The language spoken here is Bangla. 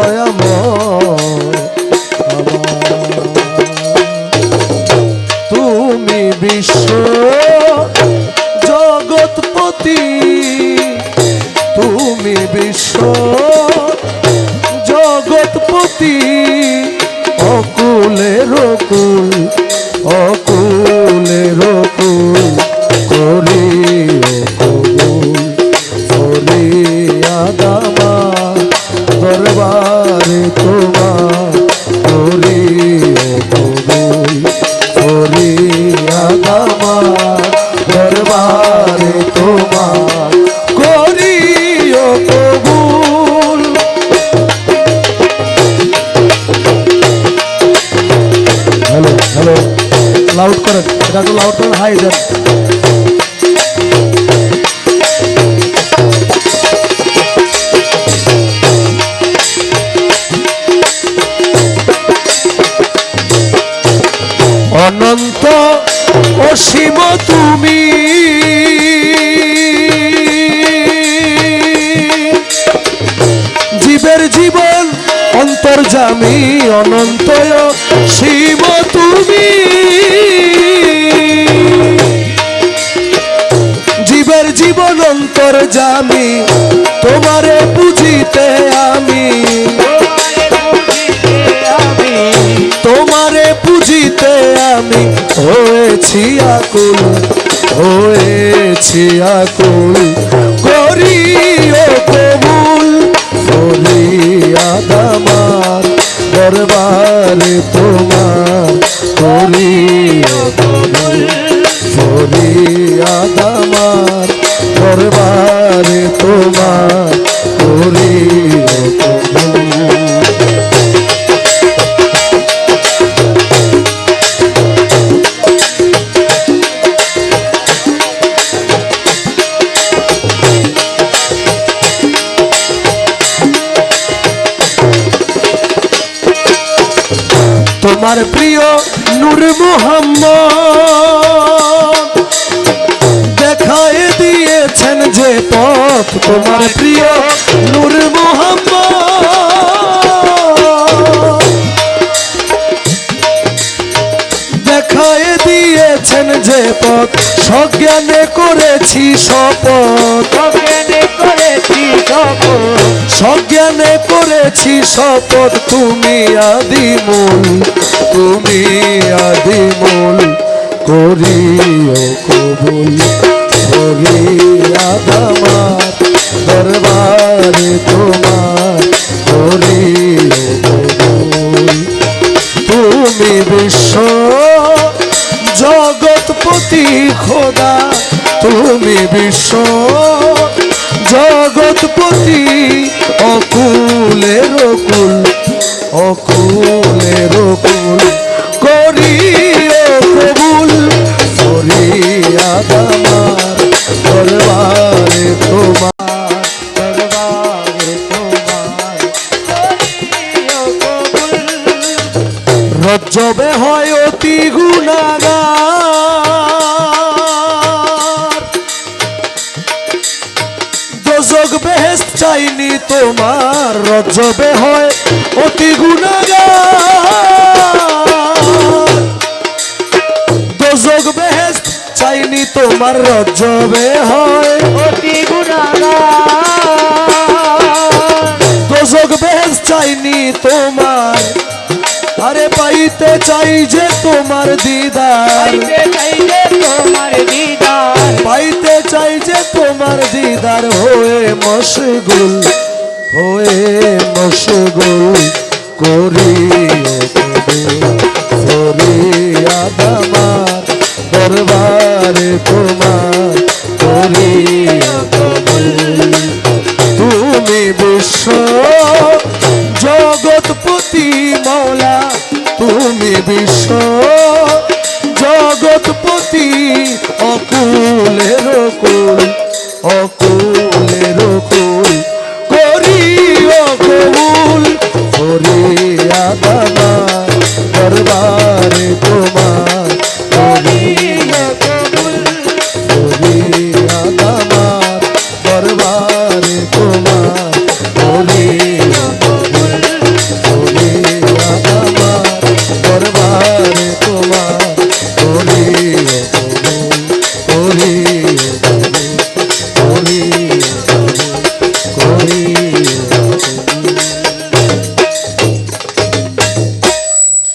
দয়াময় তুমি বিশ্ব জগৎপতি তুমি বিশ্ব জগৎপতি অকুলের অকুল লাউড করেন এটা তো লাউড করেন হাই দেন অন্তর্জামী অনন্ত শিব তুমি। জীবের জীবন অন্তর্জামী তোমারে বুঝিতে আমি। তোমারে পুজিতে আমি। হয়েছি আকুল হয়েছি আকুল দরবারে তোমার ও তোমার প্রিয় নূর মোহাম্মদ। দেখায় দিয়েছেন যে পথ তোমার প্রিয় নূর মোহাম্মদ। দেখায় দিয়েছেন যে পথ সজ্ঞানে করেছি শপথ। সজ্ঞানে করেছি শপথ। তুমি আদিমূল তুমি আদিমূল করিও কবুল করি জগৎপতি খোদা তুমি বিশ্ব জগৎপতি অকুলের অকুল অকুলের কুল তোমার রজ্জবে হয় অতি গুণাগার। দোজক বেহেস চাইনি তোমার রজ্জবে হয় দোজক বেহেস চাইনি তোমার আরে পাইতে চাই যে তোমার দিদার। পাইতে চাই যে তোমার দিদার হয়ে মশগুল। হয়ে মশগুল করি সরিয়া আমার দরবারে তোমার তুমি বিশ্ব দরবার তোমার করিয়া কবুল করিয়া তোমার, দরবার তোমার করিয়া কবুল করিয়া তোমার, দরবার তোমার করিয়া কবুল করিয়া